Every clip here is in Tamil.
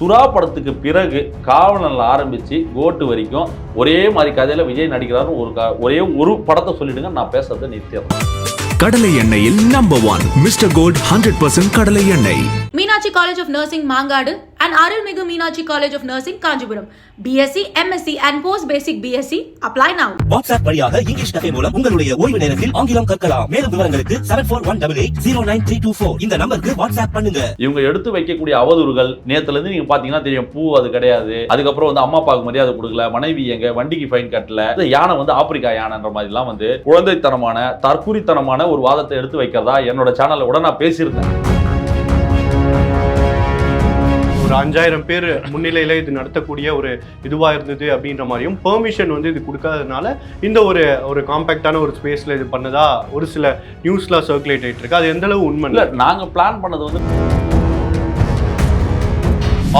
சுறா படத்துக்கு பிறகு காவலனில் ஆரம்பித்து கோட்டு வரைக்கும் ஒரே மாதிரி கதையில் விஜய் நடிக்கிறாருன்னு ஒரு க- ஒரே ஒரு படத்தை சொல்லிடுங்க நான் பேசுறதை நிறுத்திடுறேன். கடலை எண்ணெயில் number one mister gold hundred percent கடலை எண்ணெய். Meenakshi College of Nursing Mangadu and Arulmigu Meenakshi College of Nursing Kanjipuram. BSc, MSc and Post Basic BSc. Apply now. WhatsApp வழியாக இங்கிலீஷ் கதை மூலம் உங்களுடைய ஓய்வு நேரத்தில் ஆங்கிலம் கற்கலாம் மேலும் விவரங்களுக்கு seven four one double eight zero nine three two four இந்த நம்பருக்கு வாட்ஸ்அப் பண்ணுங்க இவங்க எடுத்து வைக்கக்கூடிய அவதூறுகள் நேத்துல இருந்து நீங்க பாத்தீங்கன்னா தெரியும் பூ அது கிடையாது அதுக்கப்புறம் வந்து அம்மா அப்பாவுக்கு மரியாதை கொடுக்கல மனைவி எங்க வண்டிக்கு ஃபைன் கட்டல இந்த யானை வந்து ஆப்பிரிக்கா யானைன்ற மாதிரிலாம் வந்து குழந்தைத்தனமான தற்குறித்தனமான ஒரு வாதத்தை எடுத்து வைக்கிறதா என்னோட சேனல்ல கூட நான் பேசியிருந்தேன் ஒரு அஞ்சாயிரம் பேர் முன்னிலையில இது நடத்தக்கூடிய ஒரு இதுவா இருந்தது அப்படின்ற மாதிரியும் பெர்மிஷன் வந்து இது கொடுக்காததுனால இந்த ஒரு ஒரு காம்பேக்டான ஒரு ஸ்பேஸ்ல இது பண்ணதா ஒரு சில நியூஸ்லாம் சர்க்குலேட் ஆயிட்டு இருக்கு. அது எந்த அளவு உண்மை? இல்ல நாங்க பிளான் பண்ணது வந்து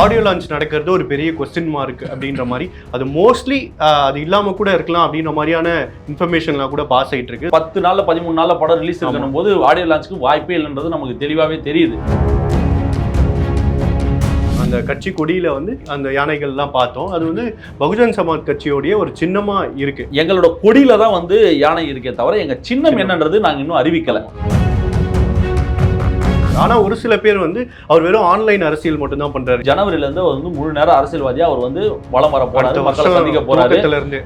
ஆடியோ லான்ச் நடக்கிறது ஒரு பெரிய கொஸ்டின் மார்க் அப்படின்ற மாதிரி. அது மோஸ்ட்லி அது இல்லாம கூட இருக்கலாம் அப்படின்ற மாதிரியான இன்ஃபர்மேஷன்லாம் கூட பாஸ் ஆயிட்டு இருக்கு. பத்து நாள்ல பதிமூணு நாள்ல படம் ரிலீஸ் இருக்கணும் போது ஆடியோ லான்ச்சுக்கு வாய்ப்பே இல்லைன்றது நமக்கு தெளிவாவே தெரியுது. அந்த கட்சி கொடியில வந்து அந்த யானைகள்லாம் பார்த்தோம். அது வந்து பகுஜன் சமாஜ் கட்சியோடைய ஒரு சின்னமா இருக்கு. எங்களோட கொடியில தான் வந்து யானை இருக்கே தவிர எங்க சின்னம் என்னன்றது நாங்க இன்னும் அறிவிக்கல. ஆனா ஒரு சில பேர் வந்து அவர் வெறும் ஆன்லைன் அரசியல் மட்டும் தான் பண்றாரு. ஜனவரில இருந்து அவர் வந்து முழு நேரம் அரசியல்வாதியா அவர் வந்து வளம் வர போறாரு மக்களை சந்திக்க போறாரு.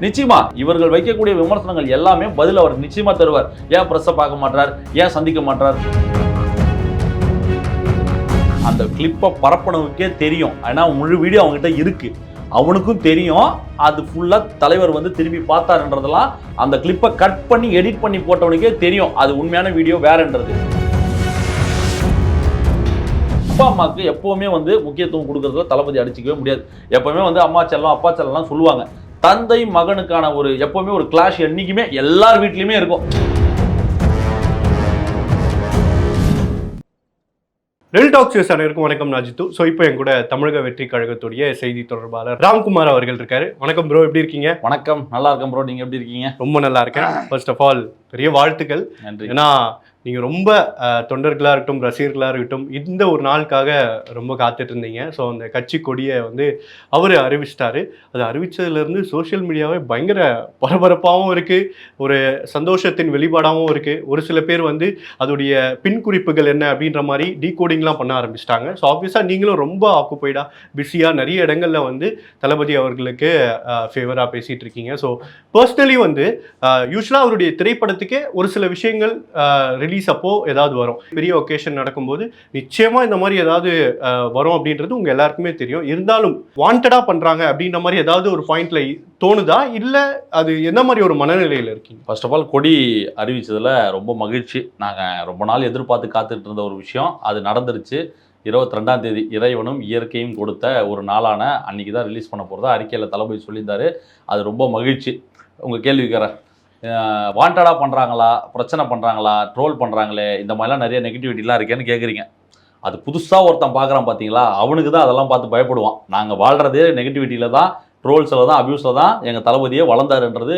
நிச்சயமா இவர்கள் வைக்கக்கூடிய விமர்சனங்கள் எல்லாமே பதில் அவர் நிச்சயமா தருவார். ஏன் பிரஸ்ஸை பார்க்க மாட்டார் ஏன் சந்திக்க மாட்டார் அந்த கிளிப்பை பரப்பினவுக்கே தெரியும். ஏன்னா முழு வீடியோ அவங்ககிட்ட இருக்கு. அவனுக்கும் தெரியும். அது ஃபுல்லாக தலைவர் வந்து திரும்பி பார்த்தாருன்றதெல்லாம் அந்த கிளிப்பை கட் பண்ணி எடிட் பண்ணி போட்டவனுக்கே தெரியும். அது உண்மையான வீடியோ வேறன்றது. அப்பா அம்மாவுக்கு எப்போவுமே வந்து முக்கியத்துவம் கொடுக்கறதுல தளபதி அடிச்சிக்கவே முடியாது. எப்போவுமே வந்து அம்மா செல்லம் அப்பா செல்லம்லாம் சொல்லுவாங்க. தந்தை மகனுக்கான ஒரு எப்போவுமே ஒரு கிளாஷ் என்றைக்குமே எல்லார் வீட்லேயுமே இருக்கும். ரெல் டாக்ஸ் அனைவருக்கும் வணக்கம் நாஜித்து ஸோ இப்போ என் கூட தமிழக வெற்றி கழகத்துடைய செய்தி தொடர்பாளர் ராம்குமார் அவர்கள் இருக்காரு. வணக்கம் ப்ரோ எப்படி இருக்கீங்க? வணக்கம். நல்லா இருக்கேன் ப்ரோ நீங்க எப்படி இருக்கீங்க? ரொம்ப நல்லா இருக்கேன். ஃபர்ஸ்ட் ஆஃப் ஆல் பெரிய வாழ்த்துக்கள். நன்றி. ஏன்னா நீங்கள் ரொம்ப தொண்டர்களாக இருக்கட்டும் ரசிகர்களாக இருக்கட்டும் இந்த ஒரு நாளுக்காக ரொம்ப காத்துட்டு இருந்தீங்க. ஸோ அந்த கட்சி கொடியை வந்து அவர் அறிவிச்சிட்டாரு. அது அறிவித்ததுலேருந்து சோஷியல் மீடியாவே பயங்கர பரபரப்பாகவும் இருக்குது ஒரு சந்தோஷத்தின் வெளிப்பாடாகவும் இருக்குது ஒரு சில பேர் வந்து அதோடைய பின் குறிப்புகள் என்ன அப்படின்ற மாதிரி டீகோடிங்லாம் பண்ண ஆரம்பிச்சிட்டாங்க. ஸோ ஆப்வியஸாக நீங்களும் ரொம்ப ஆக்குப்பைடாக பிஸியாக நிறைய இடங்களில் வந்து தளபதி அவர்களுக்கு ஃபேவராக பேசிகிட்டு இருக்கீங்க. ஸோ பர்சனலி வந்து யூஸ்வலாக அவருடைய திரைப்படத்துக்கே ஒரு சில விஷயங்கள் ரிலீஸ் அப்போ ஏதாவது வரும். பெரிய ஒகேஷன் நடக்கும்போது நிச்சயமாக இந்த மாதிரி ஏதாவது வரும் அப்படின்றது உங்கள் எல்லாருக்குமே தெரியும். இருந்தாலும் வாண்டடாக பண்ணுறாங்க அப்படின்ற மாதிரி ஏதாவது ஒரு பாயிண்ட்ல தோணுதா? இல்லை அது என்ன மாதிரி ஒரு மனநிலையில் இருக்கீங்க? ஃபர்ஸ்ட் ஆஃப் ஆல் கொடி அறிவித்ததில் ரொம்ப மகிழ்ச்சி. நாங்கள் ரொம்ப நாள் எதிர்பார்த்து காத்துட்டு இருந்த ஒரு விஷயம். அது நடந்துருச்சு. இருபத்தி ரெண்டாம் தேதி இறைவனும் இயற்கையும் கொடுத்த ஒரு நாளான அன்னைக்கு தான் ரிலீஸ் பண்ண போகிறதா அறிக்கையில் தளபதி சொல்லியிருந்தாரு. அது ரொம்ப மகிழ்ச்சி. உங்கள் கேள்விக்கிறேன் வாண்டடாக பண்ணுறாங்களா பிரச்சனை பண்ணுறாங்களா ட்ரோல் பண்ணுறாங்களே இந்த மாதிரிலாம் நிறைய நெகட்டிவிட்டிலாம் இருக்கேன்னு கேட்குறீங்க அது புதுசாக ஒருத்தன் பார்க்குறான் பார்த்தீங்களா அவனுக்கு தான் அதெல்லாம் பார்த்து பயப்படுவான். நாங்கள் வாழ்கிறதே நெகட்டிவிட்டியில் தான் ட்ரோல்ஸில் தான் அபியூஸில் தான் எங்கள் தளபதியே வளர்ந்தாருன்றது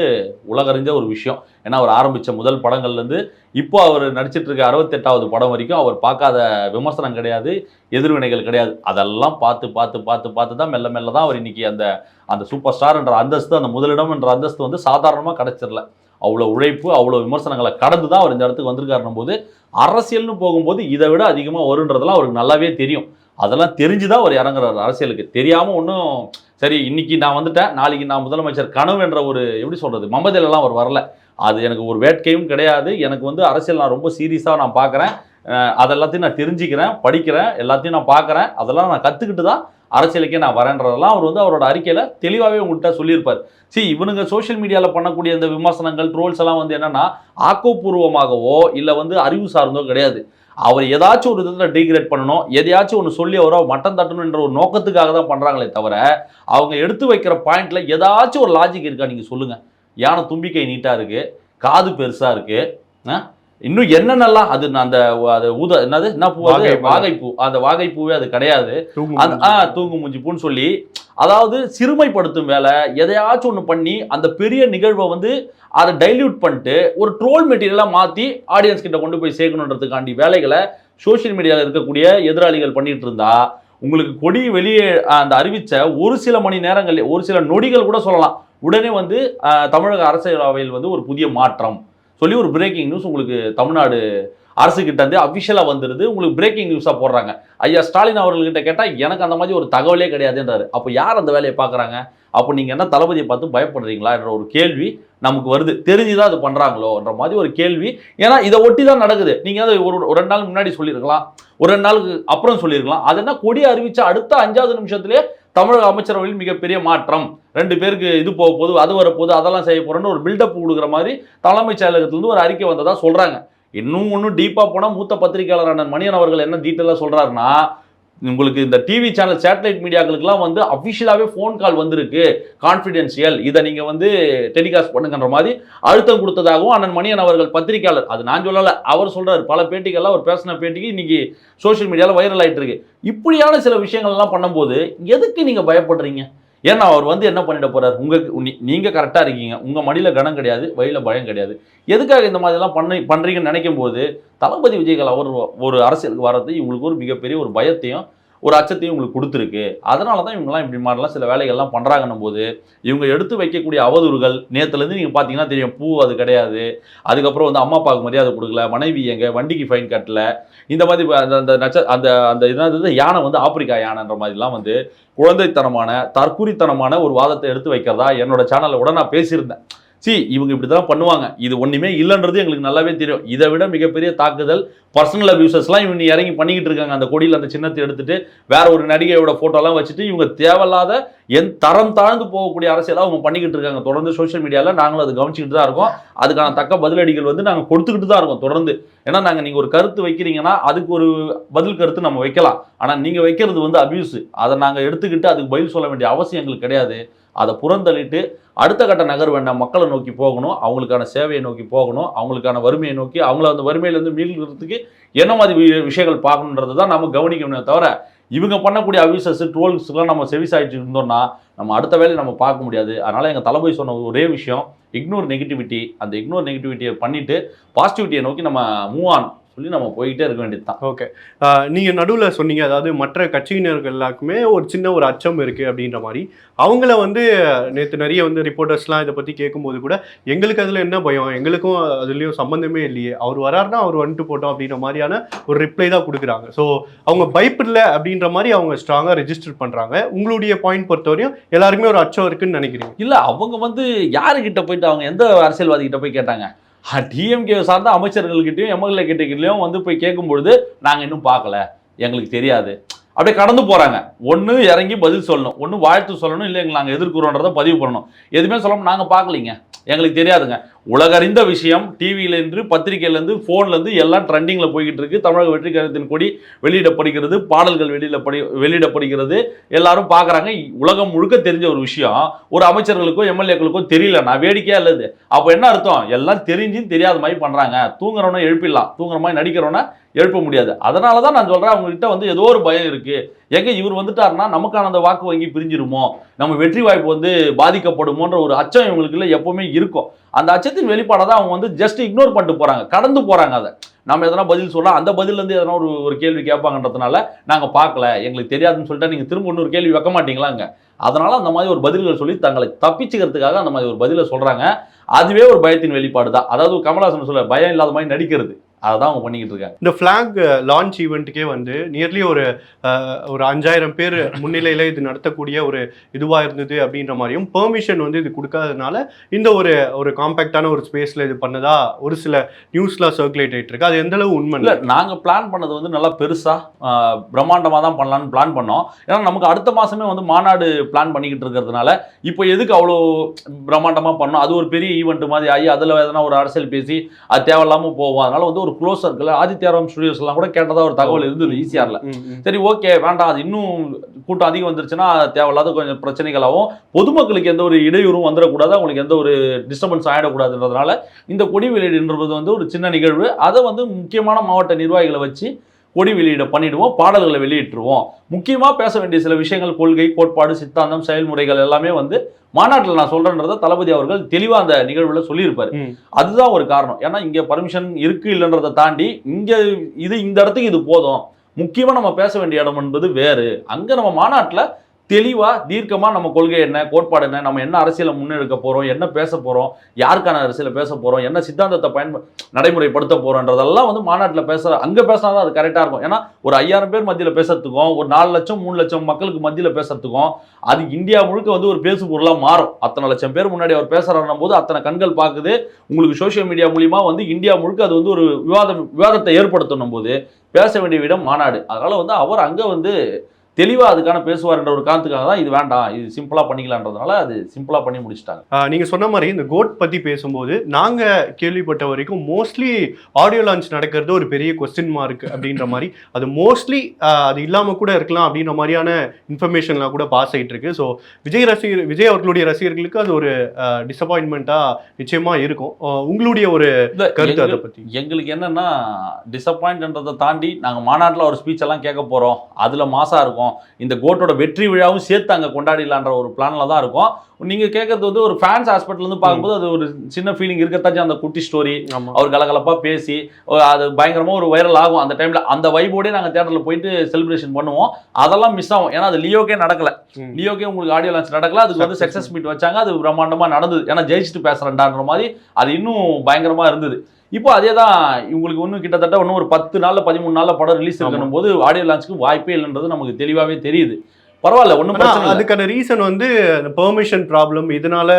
உலகறிஞ்ச ஒரு விஷயம். ஏன்னா அவர் ஆரம்பித்த முதல் படங்கள்லேருந்து இப்போ அவர் நடிச்சிட்ருக்க அறுபத்தெட்டாவது படம் வரைக்கும் அவர் பார்க்காத விமர்சனம் கிடையாது எதிர்வினைகள் கிடையாது. அதெல்லாம் பார்த்து பார்த்து பார்த்து பார்த்து தான் மெல்ல மெல்ல தான் அவர் இன்னைக்கு அந்த அந்த சூப்பர் ஸ்டார்ன்ற அந்தஸ்து அந்த முதலிடம்ன்ற அந்தஸ்து வந்து சாதாரணமாக கிடச்சிடல அவ்வளோ உழைப்பு அவ்வளோ விமர்சனங்களை கடந்து தான் அவர் இந்த இடத்துக்கு வந்திருக்காருன்னும் போது அரசியல்னு போகும்போது இதை விட அதிகமாக வருன்றதெல்லாம் அவருக்கு நல்லாவே தெரியும். அதெல்லாம் தெரிஞ்சு தான் அவர் இறங்குறாரு அரசியலுக்கு. தெரியாமல் ஒன்றும் சரி இன்னைக்கு நான் வந்துட்டேன் நாளைக்கு நான் முதலமைச்சர் கனவு என்ற ஒரு எப்படி சொல்கிறது மமதிலெல்லாம் அவர் வரல. அது எனக்கு ஒரு வேட்கையும் கிடையாது. எனக்கு வந்து அரசியல் நான் ரொம்ப சீரியஸாக நான் பார்க்குறேன் அதெல்லாத்தையும் நான் தெரிஞ்சுக்கிறேன் படிக்கிறேன் எல்லாத்தையும் நான் பார்க்குறேன் அதெல்லாம் நான் கற்றுக்கிட்டு தான் அரசியலுக்கே நான் வரேன்றதெல்லாம் அவர் வந்து அவரோட அறிக்கையில் தெளிவாகவே உங்கள்கிட்ட சொல்லியிருப்பார். சி இவனுங்க சோஷியல் மீடியாவில் பண்ணக்கூடிய இந்த விமர்சனங்கள் ட்ரோல்ஸ் எல்லாம் வந்து என்னென்னா ஆக்கப்பூர்வமாகவோ இல்லை வந்து அறிவு சார்ந்தோ கிடையாது. அவர் ஏதாச்சும் ஒரு விதத்தில் டீக்ரேட் பண்ணணும் எதையாச்சும் ஒன்று சொல்லி அவரோ மட்டம் தட்டணுன்ற ஒரு நோக்கத்துக்காக தான் பண்ணுறாங்களே தவிர அவங்க எடுத்து வைக்கிற பாயிண்டில் ஏதாச்சும் ஒரு லாஜிக் இருக்கா நீங்கள் சொல்லுங்கள் யானை தும்பிக்கை நீட்டாக இருக்குது காது பெருசாக இருக்குது இன்னும் என்னென்னலாம் அது அந்த அது ஊத என்னது? என்ன பூ அது. வாகைப்பூ. அந்த வாகைப்பூவே அது கிடையாது. தூங்கு மூஞ்சி. பூன்னு சொல்லி அதாவது சிறுமைப்படுத்தும் வேலை எதையாச்சும் ஒன்று பண்ணி அந்த பெரிய நிகழ்வை வந்து அதை டைல்யூட் பண்ணிட்டு ஒரு ட்ரோல் மெட்டீரியலாக மாற்றி ஆடியன்ஸ் கிட்ட கொண்டு போய் சேர்க்கணுன்றதுக்காண்டி வேலைகளை சோஷியல் மீடியாவில் இருக்கக்கூடிய எதிராளிகள் பண்ணிட்டு இருந்தா உங்களுக்கு கொடி வெளியே அந்த அறிவிச்ச ஒரு சில மணி நேரங்கள் ஒரு சில நொடிகள் கூட சொல்லலாம். உடனே வந்து தமிழக அரசியலவையில் வந்து ஒரு புதிய மாற்றம். சொல்லி ஒரு பிரேக்கிங் நியூஸ் உங்களுக்கு தமிழ்நாடு அரசு கிட்ட இருந்து அஃபிஷியலாக வந்துருது. உங்களுக்கு பிரேக்கிங் நியூஸாக போடுறாங்க. ஐயா ஸ்டாலின் அவர்கள்கிட்ட கேட்டால் எனக்கு அந்த மாதிரி ஒரு தகவலே கிடையாதுன்றாரு. அப்போ யார் அந்த வேலையை பார்க்குறாங்க? அப்போ நீங்கள் என்ன தளபதியை பார்த்து பயப்படுறீங்களா என்ற ஒரு கேள்வி நமக்கு வருது. தெரிஞ்சுதான் அது பண்ணுறாங்களோன்ற மாதிரி ஒரு கேள்வி. ஏன்னா இதை ஒட்டி தான் நடக்குது. நீங்கள் அதை ஒரு ஒரு ரெண்டு நாள் முன்னாடி சொல்லியிருக்கலாம். ஒரு ரெண்டு நாளுக்கு அப்புறம் சொல்லியிருக்கலாம். அது என்ன கொடி அறிவித்த அடுத்த அஞ்சாவது நிமிஷத்துலேயே தமிழக அமைச்சரவையில் மிகப்பெரிய மாற்றம். ரெண்டு பேருக்கு இது போக போகுது அது வரப்போகுது அதெல்லாம் செய்ய போகிறோன்னு ஒரு பில்டப் கொடுக்குற மாதிரி தலைமைச் செயலகத்திலேருந்து ஒரு அறிக்கை வந்ததாக சொல்கிறாங்க இன்னும் ஒன்றும் டீப்பாக போனால் மூத்த பத்திரிகையாளரான மணியன் அவர்கள் என்ன டீட்டெயிலாக சொல்கிறாருன்னா உங்களுக்கு இந்த டிவி சேனல் சேட்டலைட் மீடியாக்களுக்குலாம் வந்து அஃபிஷியலாகவே ஃபோன் கால் வந்திருக்கு. கான்ஃபிடென்ஷியல் இதை நீங்கள் வந்து டெலிகாஸ்ட் பண்ணுங்கன்ற மாதிரி அழுத்தம் கொடுத்ததாகவும் அண்ணன் மணியன் அவர்கள் பத்திரிகையாளர் அது நான் சொல்லலை அவர் சொல்கிறார் பல பேட்டிகள்லாம் அவர் பேசின பேட்டிக்கு இன்றைக்கி சோஷியல் மீடியாவில் வைரல் ஆகிட்டு இருக்கு. இப்படியான சில விஷயங்கள்லாம் பண்ணும்போது எதுக்கு நீங்கள் பயப்படுறீங்க? ஏன்னா அவர் வந்து என்ன பண்ணிட போறாரு? உங்க நீங்கள் நீங்க கரெக்டாக இருக்கீங்க. உங்க மடியில கனம் கிடையாது வழியில பயம் கிடையாது. எதுக்காக இந்த மாதிரிலாம் பண்ணி பண்றீங்கன்னு நினைக்கும் போது தளபதி விஜய்கள் அவர் ஒரு அரசியலுக்கு வர்றது இவங்களுக்கு ஒரு மிகப்பெரிய ஒரு பயத்தையும் ஒரு அச்சத்தையும் உங்களுக்கு கொடுத்துருக்கு. அதனால தான் இவங்கெல்லாம் இப்படி மாதிரிலாம் சில வேலைகள்லாம் பண்ணுறாங்கன்னும் போது இவங்க எடுத்து வைக்கக்கூடிய அவதூறுகள் நேற்றுலேருந்து நீங்கள் பார்த்தீங்கன்னா தெரியும். பூ அது கிடையாது. அதுக்கப்புறம் வந்து அம்மா அப்பாவுக்கு மரியாதை கொடுக்கல மனைவி எங்க வண்டிக்கு ஃபைன் கட்டல. இந்த மாதிரி அந்த அந்த நட்ச அந்த அந்த என்னது யானை வந்து ஆப்பிரிக்கா யானைன்ற மாதிரிலாம் வந்து குழந்தைத்தனமான தற்குறித்தனமான ஒரு வாதத்தை எடுத்து வைக்கிறதா என்னோட சேனலில் கூட நான் பேசியிருந்தேன். சி இவங்க இப்படி தான் பண்ணுவாங்க. இது ஒன்றுமே இல்லைன்றது எங்களுக்கு நல்லாவே தெரியும். இதை விட மிகப்பெரிய தாக்குதல் பர்சனல் அபியூசஸ்லாம் இவங்க இறங்கி பண்ணிக்கிட்டு இருக்காங்க. அந்த கொடியில் அந்த சின்னத்தை எடுத்துட்டு வேற ஒரு நடிகையோட ஃபோட்டோலாம் வச்சுட்டு இவங்க தேவையில்லாத என் தரம் தாழ்ந்து போகக்கூடிய அரசியலாக அவங்க பண்ணிக்கிட்டு இருக்காங்க. தொடர்ந்து சோஷியல் மீடியாவில் நாங்களும் அதை கவனிச்சுக்கிட்டு தான் இருக்கோம். அதுக்கான தக்க பதிலடிகள் வந்து நாங்கள் கொடுத்துக்கிட்டு தான் இருக்கோம் தொடர்ந்து. ஏன்னா நாங்கள் நீங்கள் ஒரு கருத்து வைக்கிறீங்கன்னா அதுக்கு ஒரு பதில் கருத்து நம்ம வைக்கலாம். ஆனால் நீங்கள் வைக்கிறது வந்து அபியூஸ் அதை நாங்கள் எடுத்துக்கிட்டு அதுக்கு பதில் சொல்ல வேண்டிய அவசியம் எங்களுக்கு கிடையாது. அதை புறந்தள்ளிட்டு அடுத்த கட்ட நகர்வு என்ன? மக்களை நோக்கி போகணும் அவங்களுக்கான சேவையை நோக்கி போகணும் அவங்களுக்கான வறுமையை நோக்கி அவங்கள அந்த வறுமையிலேருந்து மீள்கிறதுக்கு என்ன மாதிரி வி- விஷயங்கள் பார்க்கணுன்றது தான் நம்ம கவனிக்கணுமே தவிர இவங்க பண்ணக்கூடிய அவிசஸ் ட்ரோல்ஸ்லாம் நம்ம செவிசாயிட்டு இருந்தோம்னா நம்ம அடுத்த வேலையை நம்ம பார்க்க முடியாது. அதனால் எங்கள் தளபதி சொன்ன ஒரே விஷயம் இக்னோர் நெகட்டிவிட்டி அந்த இக்னோர் நெகட்டிவிட்டியை பண்ணிவிட்டு பாசிட்டிவிட்டியை நோக்கி நம்ம மூவ் ஆன் சொல்லி நம்ம போய்கிட்டே இருக்க வேண்டியது தான் ஓகே நீங்கள் நடுவில் சொன்னீங்க அதாவது மற்ற கட்சியினர்கள் எல்லாருக்குமே ஒரு சின்ன ஒரு அச்சம் இருக்குது அப்படின்ற மாதிரி. அவங்கள வந்து நேற்று நிறைய வந்து ரிப்போர்ட்டர்ஸ்லாம் இதை பற்றி கேட்கும்போது கூட எங்களுக்கு அதில் என்ன பயம்? எங்களுக்கும் அதுலேயும் சம்மந்தமே இல்லையே. அவர் வராருன்னா அவர் வந்துட்டு போட்டோம் அப்படின்ற மாதிரியான ஒரு ரிப்ளை தான் கொடுக்குறாங்க. ஸோ அவங்க பயப்படல அப்படின்ற மாதிரி அவங்க ஸ்ட்ராங்காக ரெஜிஸ்டர் பண்ணுறாங்க உங்களுடைய பாயிண்ட் பொறுத்தவரையும் எல்லாருக்குமே ஒரு அச்சம் இருக்குன்னு நினைக்கிறீங்க? இல்ல அவங்க வந்து யாருக்கிட்ட போயிட்டு அவங்க எந்த அரசியல்வாதி கிட்ட போய் கேட்டாங்க? டிஎம்கே சார்ந்த அமைச்சர்கள்கிட்டையும் எம்எல்ஏ கிட்டயும் வந்து போய் கேட்கும்பொழுது நாங்கள் இன்னும் பார்க்கல எங்களுக்கு தெரியாது. அப்படியே கடந்து போகிறாங்க ஒன்று இறங்கி பதில் சொல்லணும். ஒன்று வாழ்த்து சொல்லணும். இல்லை எங்களை நாங்கள் எதிர்க்கிறோன்றதை பதிவு பண்ணணும். எதுவுமே சொல்லணும் நாங்கள் பார்க்கலீங்க எங்களுக்கு தெரியாதுங்க. உலகறிந்த விஷயம் டிவியிலேருந்து பத்திரிகையிலேருந்து ஃபோன்லேருந்து எல்லாம் ட்ரெண்டிங்கில் போய்கிட்டு இருக்குது தமிழக வெற்றி கழகத்தின் கொடி வெளியிடப்படுகிறது பாடல்கள் வெளியிடப்படி வெளியிடப்படுகிறது. எல்லாரும் பார்க்குறாங்க உலகம் முழுக்க தெரிஞ்ச ஒரு விஷயம் ஒரு அமைச்சர்களுக்கோ எம்எல்ஏக்களுக்கோ தெரியல. நான் வேடிக்கையாக இல்லது அப்போ என்ன அர்த்தம்? எல்லாம் தெரிஞ்சும் தெரியாத மாதிரி பண்ணுறாங்க தூங்குறவனை எழுப்பிடலாம். தூங்குற மாதிரி நடிக்கிறவனை எழுப்ப முடியாது. அதனால தான் நான் சொல்கிறேன் அவங்ககிட்ட வந்து ஏதோ ஒரு பயம் இருக்குது எங்க இவர் வந்துட்டாருன்னா நமக்கான அந்த வாக்கு வங்கி பிரிஞ்சிருமோ? நம்ம வெற்றி வாய்ப்பு வந்து பாதிக்கப்படுமோன்ற ஒரு அச்சம் இவங்களுக்குள்ள எப்பவுமே இருக்கும். அந்த அச்சத்தின் வெளிப்பாடை தான் அவங்க வந்து ஜஸ்ட் இக்னோர் பண்ணிட்டு போகிறாங்க கடந்து போகிறாங்க அதை. நம்ம எதனா பதில் சொல்லலாம் அந்த பதிலேருந்து எதனா ஒரு ஒரு கேள்வி கேட்பாங்கன்றதுனால நாங்கள் பார்க்கல. எங்களுக்கு தெரியாதுன்னு சொல்லிட்டு நீங்கள் திரும்ப இன்னொரு கேள்வி வைக்க மாட்டீங்களாங்க. அதனால அந்த மாதிரி ஒரு பதில்கள் சொல்லி தங்களை தப்பிச்சுக்கிறதுக்காக அந்த மாதிரி ஒரு பதிலை சொல்கிறாங்க அதுவே ஒரு பயத்தின் வெளிப்பாடு தான் அதாவது கமலஹாசன் சொல்ல பயம் இல்லாத மாதிரி நடிக்கிறது. அதை தான் அவங்க பண்ணிக்கிட்டு இருக்காங்க. இந்த ஃப்ளாக் லான்ச் ஈவெண்ட்டுக்கே வந்து நியர்லி ஒரு ஒரு அஞ்சாயிரம் பேர் முன்னிலையில் இது நடத்தக்கூடிய ஒரு இதுவாக இருந்தது அப்படின்ற மாதிரியும் பெர்மிஷன் வந்து இது கொடுக்காததுனால இந்த ஒரு ஒரு காம்பேக்டான ஒரு ஸ்பேஸில் இது பண்ணதா ஒரு சில நியூஸ்லாம் சர்க்குலேட் ஆகிட்டு இருக்கு. அது எந்த அளவு உண்மை? இல்ல நாங்க பிளான் பண்ணது வந்து நல்லா பெருசா ஆஹ், பிரம்மாண்டமா தான் பண்ணலாம்னு பிளான் பண்ணோம். ஏன்னா நமக்கு அடுத்த மாசமே வந்து மாநாடு பிளான் பண்ணிக்கிட்டு இருக்கிறதுனால இப்போ எதுக்கு அவ்வளோ பிரம்மாண்டமா பண்ணோம்? அது ஒரு பெரிய ஈவெண்ட் மாதிரி ஆகி அதுல எதனா ஒரு அரசியல் பேசி அது தேவையில்லாம போவோம் அதனால வந்து ஒரு க்ளோஸ் சர்க்கிள் ஆதித்யாராம் ஸ்டுடியோஸ் எல்லாம் கூட கேட்டதா ஒரு தகவல் இருந்தது ம். சரி ஓகே வேண்டாம் அது இன்னும் கூட்டம் அதிகம் வந்துருச்சுன்னா தேவையில்லாத கொஞ்சம் பிரச்சனைகளாகவும் பொதுமக்களுக்கு எந்த ஒரு இடையூறும் வந்துடக்கூடாது அவங்களுக்கு எந்த ஒரு டிஸ்டர்பன்ஸ் ஆகிடக்கூடாதுன்றதுனால இந்த கொடி வெளியீடுன்றது வந்து ஒரு சின்ன நிகழ்வு அதை வந்து முக்கியமான மாவட்ட நிர்வாகிகளை வச்சு கொடி வெளியிட பண்ணிடுவோம் பாடல்களை வெளியிட்டுருவோம். முக்கியமாக பேச வேண்டிய சில விஷயங்கள் கொள்கை கோட்பாடு சித்தாந்தம் செயல்முறைகள் எல்லாமே வந்து மாநாட்டில் நான் சொல்கிறேன்றதை தளபதி அவர்கள் தெளிவாக அந்த நிகழ்வில் சொல்லியிருப்பார். அதுதான் ஒரு காரணம். ஏன்னா இங்கே பர்மிஷன் இருக்கு இல்லைன்றதை தாண்டி இங்கே இது இந்த இடத்துக்கு இது போதும். முக்கியமாக நம்ம பேச வேண்டிய இடம் என்பது வேறு. அங்கே நம்ம மாநாட்டில் தெளிவாக தீர்க்கமாக நம்ம கொள்கை என்ன கோட்பாடு என்ன நம்ம என்ன அரசியலை முன்னெடுக்க போகிறோம் என்ன பேச போகிறோம் யாருக்கான அரசியலை பேச போகிறோம் என்ன சித்தாந்தத்தை பயன்ப நடைமுறைப்படுத்த போகிறோன்றதெல்லாம் வந்து மாநாட்டில் பேசுகிற அங்கே பேசினா தான் அது கரெக்டாக இருக்கும். ஏன்னா ஒரு ஐயாயிரம் பேர் மத்தியில் பேசுறதுக்கும் ஒரு நாலு லட்சம் மூணு லட்சம் மக்களுக்கு மத்தியில் பேசுறதுக்கும் அது இந்தியா முழுக்க வந்து ஒரு பேசு பொருளாக மாறும். அத்தனை லட்சம் பேர் முன்னாடி அவர் பேசுறாருன்னும் போது அத்தனை கண்கள் பார்க்குது. உங்களுக்கு சோஷியல் மீடியா மூலியமாக வந்து இந்தியா முழுக்க அது வந்து ஒரு விவாதம் விவாதத்தை ஏற்படுத்தணும் போது பேச வேண்டிய இடம் மாநாடு. அதனால் வந்து அவர் அங்கே வந்து தெளிவாக அதுக்கான பேசுவார்ன்ற ஒரு காரணத்துக்காக தான் இது வேண்டாம் இது சிம்பிளாக பண்ணிக்கலான்றதுனால அது சிம்பிளாக பண்ணி முடிச்சிட்டாங்க. ஆஹ் நீங்க சொன்ன மாதிரி இந்த கோட் பத்தி பேசும்போது நாங்க கேள்விப்பட்ட வரைக்கும் மோஸ்ட்லி ஆடியோ லான்ச் நடக்கிறது ஒரு பெரிய கொஸ்டின் மார்க் அப்படின்ற மாதிரி. அது மோஸ்ட்லி அது இல்லாம கூட இருக்கலாம் அப்படின்ற மாதிரியான இன்ஃபர்மேஷன்லாம் கூட பாஸ் ஆயிட்டு இருக்கு. ஸோ விஜய் ரசிகர் விஜய் அவர்களுடைய ரசிகர்களுக்கு அது ஒரு டிசப்பாயின்மெண்ட்டா நிச்சயமா இருக்கும். உங்களுடைய ஒரு கருத்து அதை பத்தி. எங்களுக்கு என்னன்னா டிசப்பாயின்ட்ன்றதை தாண்டி நாங்கள் மாநாட்டில் ஒரு ஸ்பீச் எல்லாம் கேட்க போகிறோம் அதில் மாசா இருக்கும். இந்த கோட்டோட வெற்றி விழாவும் சேர்த்து அங்கே கொண்டாடிடலான்ற ஒரு பிளானில் தான் இருக்கும். நீங்கள் கேட்கறது வந்து ஒரு ஃபேன்ஸ் ஹாஸ்பிட்டல்லேருந்து பார்க்கும்போது அது ஒரு சின்ன ஃபீலிங் இருக்கத்தாச்சும் அந்த குட்டி ஸ்டோரி அவர் கலகலப்பாக பேசி அது பயங்கரமாக ஒரு வைரல் ஆகும் அந்த டைமில் அந்த வைபோடே நாங்கள் தேட்டரில் போயிட்டு செலிப்ரேஷன் பண்ணுவோம். அதெல்லாம் மிஸ் ஆகும். ஏன்னா அது லியோக்கே நடக்கல. லியோக்கே உங்களுக்கு ஆடியோ லான்ச் நடக்கல. அதுக்கு வந்து. சக்ஸஸ் மீட் வச்சாங்க. அது பிரம்மாண்டமாக நடந்தது. ஏன்னா ஜெயிச்சுட்டு பேசுகிறேன்டான்ற மாதிரி அது இன்னும் பயங்கரமாக இருந்தது. இப்போ அதே தான் இவங்களுக்கு இன்னும் கிட்டத்தட்ட இன்னும் ஒரு பத்து நாள்ல பதிமூணு நாள்ல படம் ரிலீஸ். இருக்கணும் போது ஆடியோ லான்ச்சுக்கு வாய்ப்பே இல்லைன்றது நமக்கு தெளிவாகவே தெரியுது. பரவாயில்ல ஒன்றும் பிரச்சனை அதுக்கான ரீசன் வந்து பெர்மிஷன் ப்ராப்ளம் இதனால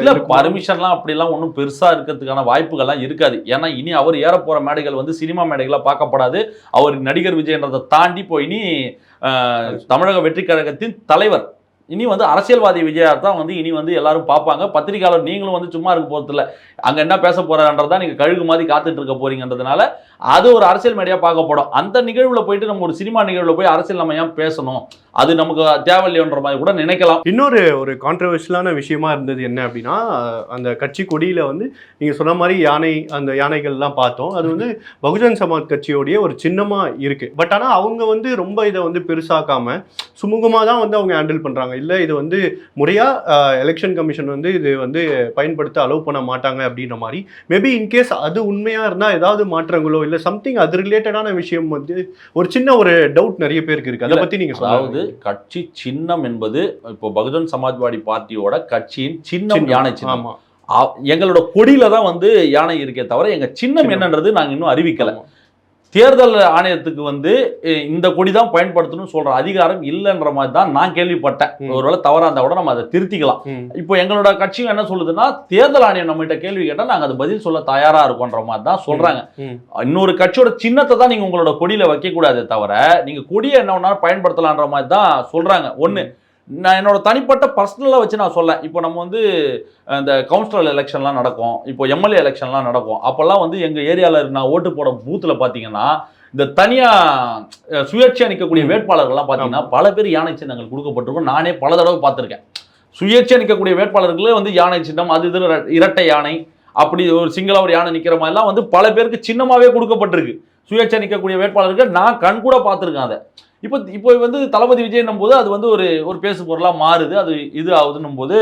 இல்ல. பர்மிஷன்லாம் அப்படிலாம் ஒன்றும் பெருசா இருக்கிறதுக்கான வாய்ப்புகள்லாம் இருக்காது. ஏன்னா இனி அவர் ஏற போற மேடைகள் வந்து சினிமா மேடைகளா பார்க்கப்படாது. அவர் நடிகர் விஜயன்றதை தாண்டி போய் இனி தமிழக வெற்றி கழகத்தின் தலைவர் இனி வந்து அரசியல்வாதி விஜயா தான் வந்து இனி வந்து எல்லாரும் பார்ப்பாங்க. பத்திரிகையாளர் நீங்களும் வந்து சும்மா இருக்க போகிறதில்ல அங்கே என்ன பேச போறான்றதா நீங்கள் கழுகு மாதிரி காத்துட்டு இருக்க போறீங்கன்றதுனால அது ஒரு அரசியல் மீடியா பார்க்கப்படும் அந்த நிகழ்வுல போயிட்டு நம்ம ஒரு சினிமா நிகழ்வுல போய் அரசியல் நம்ம ஏன் பேசணும்? அது நமக்கு தேவையில்லைன்ற மாதிரி கூட நினைக்கலாம். இன்னொரு ஒரு கான்ட்ரவர்ஷியலான விஷயமா இருந்தது என்ன அப்படின்னா அந்த கட்சி கொடியில வந்து நீங்க சொன்ன மாதிரி யானை அந்த யானைகள்லாம் பார்த்தோம். அது வந்து பகுஜன் சமாஜ் கட்சியோடைய ஒரு சின்னமா இருக்கு. பட் ஆனா அவங்க வந்து ரொம்ப இதை வந்து பெருசாக்காம சுமூகமாக தான் வந்து அவங்க ஹேண்டில் பண்றாங்க. இல்லை இது வந்து முறையா எலெக்ஷன் கமிஷன் வந்து இது வந்து பயன்படுத்த அலோவ் பண்ண மாட்டாங்க அப்படின்ற மாதிரி. மேபி இன்கேஸ் அது உண்மையா இருந்தா ஏதாவது மாற்றங்களோ இல்ல சம்திங் அது ரிலேட்டடான விஷயம் வந்து ஒரு சின்ன ஒரு டவுட் நிறைய பேருக்கு இருக்கு. அதை பத்தி நீங்க அதாவது கட்சி சின்னம் என்பது இப்போ பகுஜன் சமாஜ்வாடி பார்ட்டியோட கட்சியின் சின்னம் யானை சின்னம். எங்களோட கொடியில தான் வந்து யானை இருக்கே தவிர எங்க சின்னம். என்னன்றது நாங்க இன்னும் அறிவிக்கல. ஆமா. தேர்தல் ஆணையத்துக்கு வந்து இந்த கொடி தான் பயன்படுத்தணும்னு சொல்ற அதிகாரம் இல்லைன்ற மாதிரி தான் நான் கேள்விப்பட்டேன். ஒருவேளை தவறா இருந்தா கூட நம்ம அதை திருத்திக்கலாம். இப்போ எங்களோட கட்சியும் என்ன சொல்லுதுன்னா தேர்தல் ஆணையம் நம்மகிட்ட கேள்வி கேட்டா நாங்க அது பதில் சொல்ல தயாரா இருக்கோன்ற மாதிரி தான் சொல்றாங்க. இன்னொரு கட்சியோட சின்னத்தை தான் நீங்க உங்களோட கொடியில வைக்க கூடாதே தவிர நீங்க கொடியை என்ன வேணாலும் பயன்படுத்தலான்ற மாதிரி தான் சொல்றாங்க ஒண்ணு நான் என்னோட தனிப்பட்ட பர்சனலாக வச்சு நான் சொல்ல இப்போ நம்ம வந்து இந்த கவுன்சிலர் எலெக்ஷன்லாம் நடக்கும். இப்போ எம்எல்ஏ எலெக்ஷன்லாம் நடக்கும். அப்போல்லாம் வந்து எங்கள் ஏரியாவில் நான் ஓட்டு போட பூத்தில் பார்த்தீங்கன்னா இந்த தனியாக சுயேட்சையாக நிற்கக்கூடிய வேட்பாளர்கள்லாம் பார்த்தீங்கன்னா பல பேர் யானை சின்னங்கள் கொடுக்கப்பட்டிருக்கும். நானே பல தடவை பார்த்துருக்கேன். சுயேட்சையாக நிற்கக்கூடிய வேட்பாளர்களே வந்து யானை சின்னம் அது இது இரட்டை யானை அப்படி ஒரு சிங்கள ஒரு யானை நிற்கிற மாதிரிலாம் வந்து பல பேருக்கு சின்னமாகவே கொடுக்கப்பட்டிருக்கு. சுயேட்சை நிற்கக்கூடிய வேட்பாளர்கள் நான் கண் கூட பார்த்துருக்கேன் அதை. இப்போ இப்போ வந்து தளபதி விஜய்னும் போது அது வந்து ஒரு ஒரு பேசு பொருளாக மாறுது. அது இது ஆகுதுன்னும் போது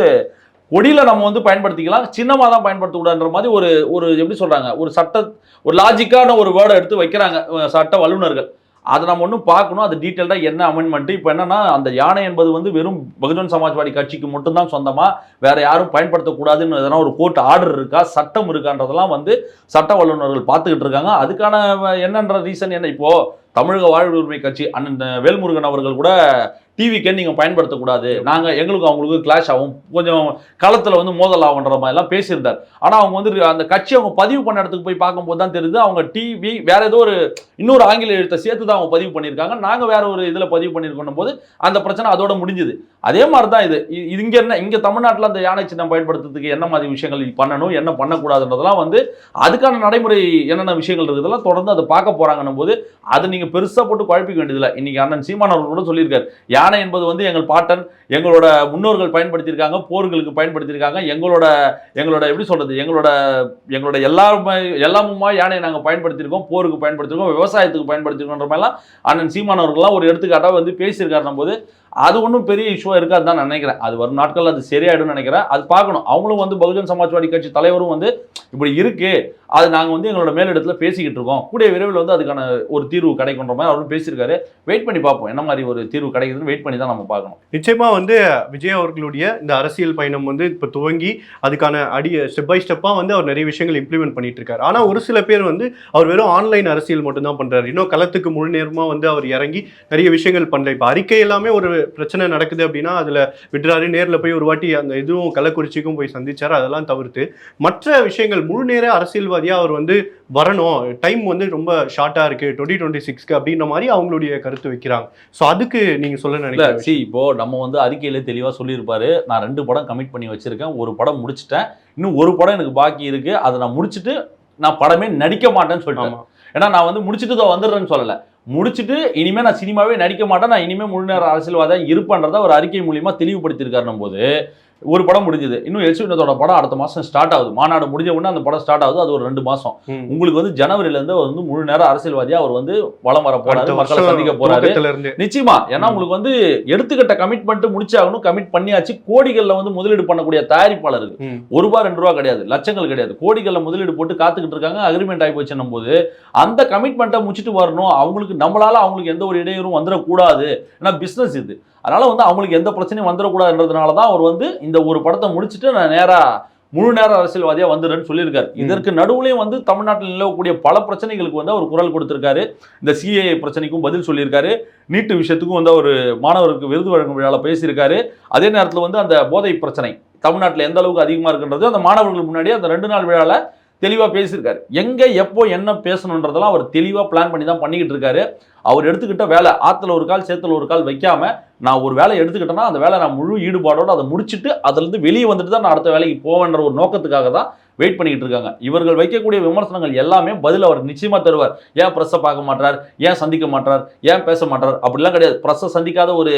கொடியில் நம்ம வந்து பயன்படுத்திக்கலாம். சின்னமாக தான் பயன்படுத்தக்கூடாதுன்ற மாதிரி ஒரு ஒரு எப்படி சொல்கிறாங்க ஒரு சட்ட ஒரு லாஜிக்கான ஒரு வேர்டை எடுத்து வைக்கிறாங்க சட்ட வல்லுநர்கள். அதை நம்ம ஒன்றும் பார்க்கணும். அது டீட்டெயில்டாக என்ன அமெண்ட்மெண்ட் இப்போ என்னன்னா அந்த யானை என்பது வந்து வெறும் பகுஜன் சமாஜ்வாடி கட்சிக்கு மட்டும்தான் சொந்தமாக வேற யாரும் பயன்படுத்தக்கூடாதுன்னு எதனா ஒரு கோர்ட் ஆர்டர் இருக்கா? சட்டம் இருக்கான்றதெல்லாம் வந்து சட்ட வல்லுநர்கள் பார்த்துக்கிட்டு இருக்காங்க. அதுக்கான என்னன்ற ரீசன் என்ன? இப்போ தமிழக வாழ்வு உரிமை கட்சி அண்ணன் வேல்முருகன் அவர்கள் கூட டிவிக்கே நீங்கள் பயன்படுத்தக்கூடாது. நாங்கள் எங்களுக்கும் அவங்களுக்கு கிளாஷ் ஆகும். கொஞ்சம் களத்தில் வந்து மோதல் ஆகுன்ற மாதிரிலாம் பேசியிருந்தார். ஆனால் அவங்க வந்து அந்த கட்சி அவங்க பதிவு பண்ண இடத்துக்கு போய் பார்க்கும்போது தான் தெரியுது. அவங்க டிவி வேற ஏதோ ஒரு இன்னொரு ஆங்கில எழுத்தை சேர்த்து தான் அவங்க பதிவு பண்ணியிருக்காங்க. நாங்கள் வேற ஒரு இதில் பதிவு பண்ணியிருக்கணும் போது அந்த பிரச்சனை அதோட முடிஞ்சுது. அதே மாதிரி தான் இது இது இங்கே என்ன இங்கே தமிழ்நாட்டில் அந்த யானை சின்னம் பயன்படுத்துறதுக்கு என்ன மாதிரி விஷயங்கள் பண்ணணும் என்ன பண்ணக்கூடாதுன்றதெல்லாம் வந்து அதுக்கான நடைமுறை என்னென்ன விஷயங்கள் இருக்குதெல்லாம் தொடர்ந்து அதை பார்க்க போகிறாங்கன்னும் போது அதை நீங்கள் பெருசாக போட்டு குழப்பிக்க வேண்டியதில்லை. இன்னைக்கு அண்ணன் சீமான் அவர்கள் கூட சொல்லியிருக்காரு. யானை யானை என்பது வந்து எங்கள் பாட்டன் எங்களோட முன்னோர்கள் பயன்படுத்தியிருக்காங்க போர்களுக்கு பயன்படுத்தியிருக்காங்க. எங்களோட எங்களோட எப்படி சொல்கிறது எங்களோட எங்களோட எல்லாருமே எல்லாமுமா யானையை நாங்கள் பயன்படுத்தியிருக்கோம் போருக்கு பயன்படுத்தியிருக்கோம் விவசாயத்துக்கு பயன்படுத்தியிருக்கோன்ற மாதிரிலாம் அண்ணன் சீமான் அவர்கள்லாம் ஒரு எடுத்துக்காட்டாக வந்து பேசியிருக்காருன்னும் போது அது ஒன்றும் பெரிய இஷ்யூவாக இருக்காது தான் நினைக்கிறேன். அது வரும் நாட்கள் அது சரியாயிடும்னு நினைக்கிறேன். அது பார்க்கணும். அவங்களும் வந்து பகுஜன் சமாஜ்வாடி கட்சி தலைவரும் வந்து இப்படி இருக்குது அது நாங்கள் வந்து எங்களோட மேலிடத்தில் பேசிக்கிட்டு இருக்கோம். கூடிய விரைவில் வந்து அதுக்கான ஒரு தீர்வு கிடைக்குன்ற மாதிரி அவரும் பேசியிருக்காரு. வெயிட் பண்ணி பார்ப்போம். என்ன மாதிரி ஒரு தீர்வு கிடைக்குதுன்னு வெயிட் பண்ணி தான் நம்ம பார்க்கணும். நிச்சயமாக வந்து விஜய் அவர்களுடைய இந்த அரசியல் பயணம் வந்து இப்போ துவங்கி அதுக்கான அடி ஸ்டெப் பை ஸ்டெப்பாக வந்து அவர் நிறைய விஷயங்கள் இம்ப்ளிமெண்ட் பண்ணிட்டு இருக்காரு ஆனால் ஒரு சில பேர் வந்து அவர் வெறும் ஆன்லைன் அரசியல் மட்டும்தான் பண்ணுறாரு இன்னும் களத்துக்கு முழு நேரமாக வந்து அவர் இறங்கி நிறைய விஷயங்கள் பண்ணல. இப்போ அறிக்கை எல்லாமே ஒரு பிரச்சனை நடக்குது அப்படின்னா அதில் விடுறாரு. நேரில் போய் ஒரு வாட்டி அந்த இதுவும் கள்ளக்குறிச்சிக்கும் போய் சந்திச்சார். அதெல்லாம் தவிர்த்து மற்ற விஷயங்கள் முழு நேர அரசியல்வாதியா அவர் வந்து வரணும். டைம் வந்து ரொம்ப ஷார்ட்டா இருக்கு. டுவெண்ட்டி டுவெண்ட்டி சிக்ஸ்க்கு அப்படின்ற மாதிரி அவங்களுடைய கருத்து வைக்கிறாங்க. ஸோ அதுக்கு நீங்க சொல்ல நினைக்கிறேன் சி இப்போ நம்ம வந்து அறிக்கையில தெளிவா சொல்லியிருப்பாரு. நான் ரெண்டு படம் கமிட் பண்ணி வச்சிருக்கேன். ஒரு படம் முடிச்சிட்டேன். இன்னும் ஒரு படம் எனக்கு பாக்கி இருக்கு. அதை நான் முடிச்சிட்டு நான் படமே நடிக்க மாட்டேன்னு சொல்லிட்டேன். ஏன்னா நான் வந்து முடிச்சிட்டு தான் வந்துடுறேன்னு சொல்லல. முடிச்சிட்டு இனிமே நான் சினிமாவே நடிக்க மாட்டேன். நான் இனிமே முழு நேர அரசியல்வாதியா இருப்பேன்றத ஒரு அறிக்கை மூலியமா தெளிவுபடுத்தியிருக்காருன்னும் போது ஒரு படம் முடிஞ்சது. இன்னும் எல்சி வினோதோட படம் அடுத்த மாசம் ஸ்டார்ட் ஆகுது. மாநாடு முடிஞ்ச உடனே அந்த படம் ஸ்டார்ட் ஆகுது. அது ஒரு ரெண்டு மாசம். ம். உங்களுக்கு வந்து ஜனவரில இருந்து அவர் வந்து முழு நேர அரசியல்வாதியா அவர் வந்து வளம் வர போறாரு மக்களை சந்திக்க போறாரு. நிச்சயமா. ஏன்னா. உங்களுக்கு வந்து எடுத்துக்கிட்ட கமிட்மெண்ட் முடிச்சாகணும் கமிட் பண்ணியாச்சு. கோடிகள்ல வந்து முதலீடு பண்ணக்கூடிய தயாரிப்பாளருக்கு. ஒரு ரூபா ரெண்டு ரூபா கிடையாது. லட்சங்கள் கிடையாது. கோடிகள்ல முதலீடு போட்டு காத்துக்கிட்டு இருக்காங்க. அக்ரிமெண்ட் ஆகி போச்சுன்னும் போது அந்த கமிட்மெண்ட்டை முடிச்சுட்டு வரணும். அவங்களுக்கு நம்மளால அவங்களுக்கு எந்த ஒரு இடையூறும் வந்துடக்கூடாது. ஏன்னா பிசினஸ் இது. அதனால வந்து அவங்களுக்கு எந்த பிரச்சனையும் வந்துடக்கூடாதுன்றதுனால தான் அவர் வந்து இந்த ஒரு படத்தை முடிச்சுட்டு நான் நேரா முழு நேர அரசியல்வாதியா வந்துடுறேன்னு சொல்லியிருக்காரு. இதற்கு நடுவுலையும் வந்து தமிழ்நாட்டில் நிலவக்கூடிய பல பிரச்சனைகளுக்கு வந்து அவர் குரல் கொடுத்திருக்காரு. இந்த சிஏ பிரச்சனைக்கும் பதில் சொல்லியிருக்காரு. நீட்டு விஷயத்துக்கும் வந்து அவர் மாணவருக்கு விருது வழங்கும் விழாவில் பேசியிருக்காரு. அதே நேரத்தில் வந்து அந்த போதை பிரச்சனை தமிழ்நாட்டில் எந்த அளவுக்கு அதிகமாக இருக்குன்றது அந்த மாணவர்கள் முன்னாடி அந்த ரெண்டு நாள் விழாவில் தெளிவாக பேசியிருக்காரு. எங்கே எப்போ என்ன பேசணுன்றதெல்லாம் அவர் தெளிவாக பிளான் பண்ணி தான் பண்ணிக்கிட்டு இருக்காரு. அவர் எடுத்துக்கிட்ட வேலை ஆற்றுல ஒரு கால் சேத்துல ஒரு கால் வைக்காம நான் ஒரு வேலை எடுத்துக்கிட்டேன்னா அந்த வேலை நான் முழு ஈடுபாடோடு அதை முடிச்சுட்டு அதுலேருந்து வெளியே வந்துட்டு தான் நான் அடுத்த வேலைக்கு போவேன்ற ஒரு நோக்கத்துக்காக தான் வெயிட் பண்ணிக்கிட்டு இருக்காங்க. இவர்கள் வைக்கக்கூடிய விமர்சனங்கள் எல்லாமே பதில் அவர் நிச்சயமாக தருவார். ஏன் ப்ரெஸ்ஸை பார்க்க மாட்டார் ஏன் சந்திக்க மாட்டார் ஏன் பேச மாட்டார் அப்படிலாம் கிடையாது. ப்ரெஸ்ஸை சந்திக்காத ஒரு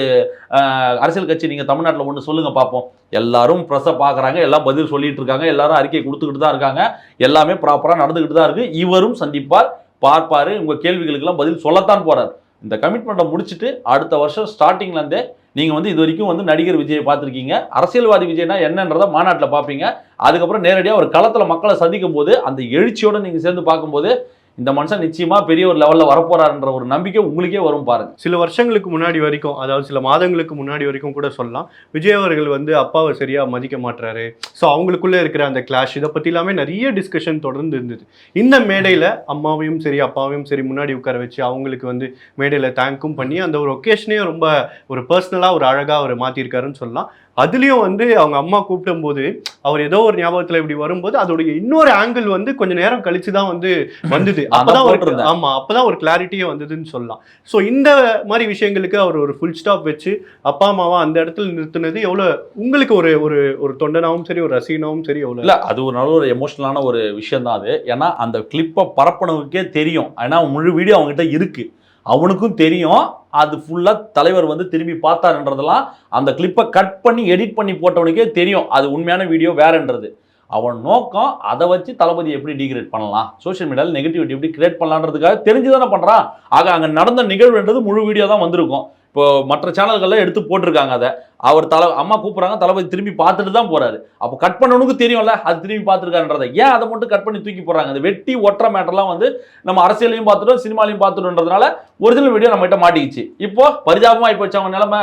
அரசியல் கட்சி நீங்கள் தமிழ்நாட்டில் ஒன்று சொல்லுங்கள் பார்ப்போம் எல்லாரும் ப்ரெஸ்ஸை பார்க்குறாங்க. எல்லாம் பதில் சொல்லிட்டு இருக்காங்க. எல்லாரும் அறிக்கை கொடுத்துக்கிட்டு தான் இருக்காங்க. எல்லாமே ப்ராப்பராக நடந்துக்கிட்டு தான் இருக்குது இவரும் சந்திப்பார் பார்ப்பார். உங்கள் கேள்விகளுக்கெல்லாம் பதில் சொல்லத்தான் போகிறார் இந்த கமிட்மெண்ட்டை முடிச்சுட்டு அடுத்த வருஷம் ஸ்டார்டிங்லேருந்தே நீங்கள் வந்து இது வரைக்கும் வந்து நடிகர் விஜயை பார்த்துருக்கீங்க. அரசியல்வாதி விஜய்னா என்னன்றதை மாநாட்டில் பார்ப்பீங்க. அதுக்கப்புறம் நேரடியாக ஒரு களத்தில் மக்களை சந்திக்கும் போது அந்த எழுச்சியோட நீங்கள் சேர்ந்து பார்க்கும்போது இந்த மனுஷன் நிச்சயமா பெரிய ஒரு லெவலில் வரப்போறாருன்ற ஒரு நம்பிக்கை உங்களுக்கே வரும் பாருங்க. சில வருஷங்களுக்கு முன்னாடி வரைக்கும் அதாவது சில மாதங்களுக்கு முன்னாடி வரைக்கும் கூட சொல்லலாம் விஜய் அவர்கள் வந்து அப்பாவை சரியா மதிக்க மாட்டுறாரு ஸோ அவங்களுக்குள்ள இருக்கிற அந்த கிளாஷ் இதை பத்தி எல்லாமே நிறைய டிஸ்கஷன் தொடர்ந்து இருந்தது. இந்த மேடையில அம்மாவையும் சரி அப்பாவையும் சரி முன்னாடி உட்கார வச்சு அவங்களுக்கு வந்து மேடையில தேங்க்கும் பண்ணி அந்த ஒரு ஒகேஷனையும் ரொம்ப ஒரு பர்சனலா ஒரு அழகா அவர் மாத்திருக்காருன்னு சொல்லலாம். அதுலயும் வந்து அவங்க அம்மா கூப்பிடும் போது அவர் ஏதோ ஒரு ஞாபகத்துல இப்படி வரும்போது அதோடைய இன்னொரு ஆங்கிள் வந்து கொஞ்ச நேரம் கழிச்சு தான் வந்து வந்தது. அப்பதான் ஒரு போட்டிருந்தேன். ஆமா அப்பதான் ஒரு கிளாரிட்டியே வந்ததுன்னு சொல்லலாம். ஸோ இந்த மாதிரி விஷயங்களுக்கு அவர் ஒரு ஃபுல் ஸ்டாப் வச்சு அப்பா அம்மாவா அந்த இடத்துல நிறுத்தினது எவ்வளவு உங்களுக்கு ஒரு ஒரு ஒரு தொண்டனாவும் சரி ஒரு ரசிகனாவும் சரி எவ்வளவு? இல்ல அது ஒரு நல்ல ஒரு எமோஷனலான ஒரு விஷயம் தான் அது. ஏன்னா அந்த கிளிப்பை பரப்பினவுக்கே தெரியும். ஏன்னா முழு வீடியோ அவங்ககிட்ட இருக்கு. அவனுக்கும் தெரியும். அது ஃபுல்லாக தலைவர் வந்து திரும்பி பார்த்தாருன்றதெல்லாம் அந்த கிளிப்பை கட் பண்ணி எடிட் பண்ணி போட்டவனுக்கே தெரியும். அது உண்மையான வீடியோ வேறன்றது. அவன் நோக்கம் அதை வச்சு தளபதி எப்படி டிகிரேட் பண்ணலாம்? சோஷியல் மீடியாவில் நெகட்டிவிட்டி எப்படி கிரியேட் பண்ணலான்றதுக்காக தெரிஞ்சு தானே பண்ணுறான் ஆக அங்கே நடந்த நிகழ்வுன்றது முழு வீடியோ தான் வந்திருக்கும். இப்போ மற்ற சேனல்கள்லாம் எடுத்து போட்டிருக்காங்க அதை. அவர் தலை அம்மா கூப்பிட்றாங்க தளபதி திரும்பி பார்த்துட்டு தான் போறாரு. அப்போ கட் பண்ணவனுக்கு தெரியும்ல அது திரும்பி பார்த்துருக்காருன்றதை. ஏன் அதை மட்டும் கட் பண்ணி தூக்கி போடுறாங்க? அந்த வெட்டி ஒற்ற மேட்டர்லாம் வந்து நம்ம அரசியலையும் பார்த்துட்டோம் சினிமாலையும் பார்த்துட்டோன்றதுனால ஒரிஜினல் வீடியோ நம்மகிட்ட மாட்டிக்கிச்சு. இப்போ பரிதாபமாக ஆகி நிலமை.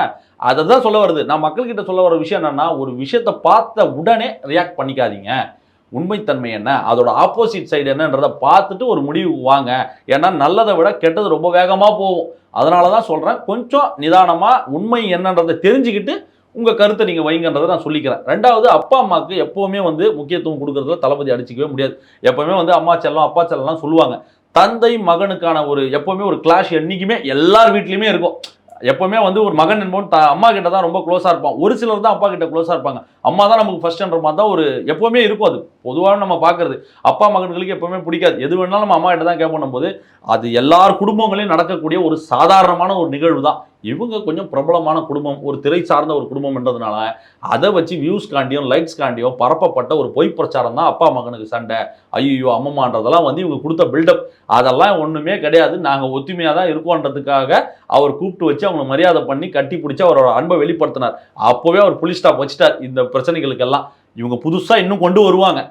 அதை தான் சொல்ல வருது. நான் மக்கள்கிட்ட சொல்ல வர விஷயம் என்னன்னா ஒரு விஷயத்தை பார்த்த உடனே ரியாக்ட் பண்ணிக்காதீங்க. உண்மைத்தன்மை என்ன? அதோட ஆப்போசிட் சைடு என்னன்றதை பார்த்துட்டு ஒரு முடிவுக்கு வாங்க. ஏன்னா நல்லதை விட கெட்டது ரொம்ப வேகமாக போகும். அதனால தான் சொல்கிறேன் கொஞ்சம் நிதானமாக உண்மை என்னன்றதை தெரிஞ்சுக்கிட்டு உங்கள் கருத்தை நீங்கள் வைங்கன்றதை நான் சொல்லிக்கிறேன். ரெண்டாவது அப்பா அம்மாவுக்கு எப்போவுமே வந்து முக்கியத்துவம் கொடுக்குறதுல தளபதி அடிச்சிக்கவே முடியாது. எப்போவுமே வந்து அம்மா செல்லம் அப்பா செல்லம்லாம் சொல்லுவாங்க. தந்தை மகனுக்கான ஒரு எப்போவுமே ஒரு கிளாஷ் என்றைக்குமே எல்லார் வீட்லேயுமே இருக்கும். எப்பவுமே வந்து ஒரு மகன் என்பவன் அம்மா கிட்ட தான் ரொம்ப க்ளோஸாக இருப்பான். ஒரு சிலர் தான் அப்பா கிட்ட க்ளோஸாக இருப்பாங்க. அம்மா தான் நமக்கு ஃபர்ஸ்ட்ன்ற மாதிரி தான் ஒரு எப்பவுமே இருக்கும் அது. பொதுவாக நம்ம பார்க்கறது. அப்பா மகன்களுக்கு எப்பவுமே பிடிக்காது. எது வேணாலும் நம்ம அம்மா கிட்ட தான் கேட்போம் போது அது எல்லார் குடும்பங்களையும் நடக்கக்கூடிய ஒரு சாதாரணமான ஒரு நிகழ்வு தான் இவங்க கொஞ்சம் பிரபலமான குடும்பம் ஒரு திரை சார்ந்த ஒரு குடும்பம்ன்றதுனால அதை வச்சு வியூஸ் காண்டியும் லைக்ஸ் காண்டியும் பரப்பப்பட்ட ஒரு பொய் பிரச்சாரம் தான் அப்பா மகனுக்கு சண்டை. ஐயோ அம்மம்மான்றதெல்லாம் வந்து இவங்க கொடுத்த பில்டப் அதெல்லாம் ஒன்றுமே கிடையாது. நாங்கள் ஒத்துமையாக தான் இருக்கோன்றதுக்காக அவர் கூப்பிட்டு வச்சு அவங்களை மரியாதை பண்ணி கட்டி பிடிச்சி அவரோட அன்பை வெளிப்படுத்தினார். அப்போவே அவர் புலி ஸ்டாப் வச்சுட்டார். இந்த பிரச்சனைகளுக்கெல்லாம். இவங்க புதுசாக இன்னும் கொண்டு வருவாங்க.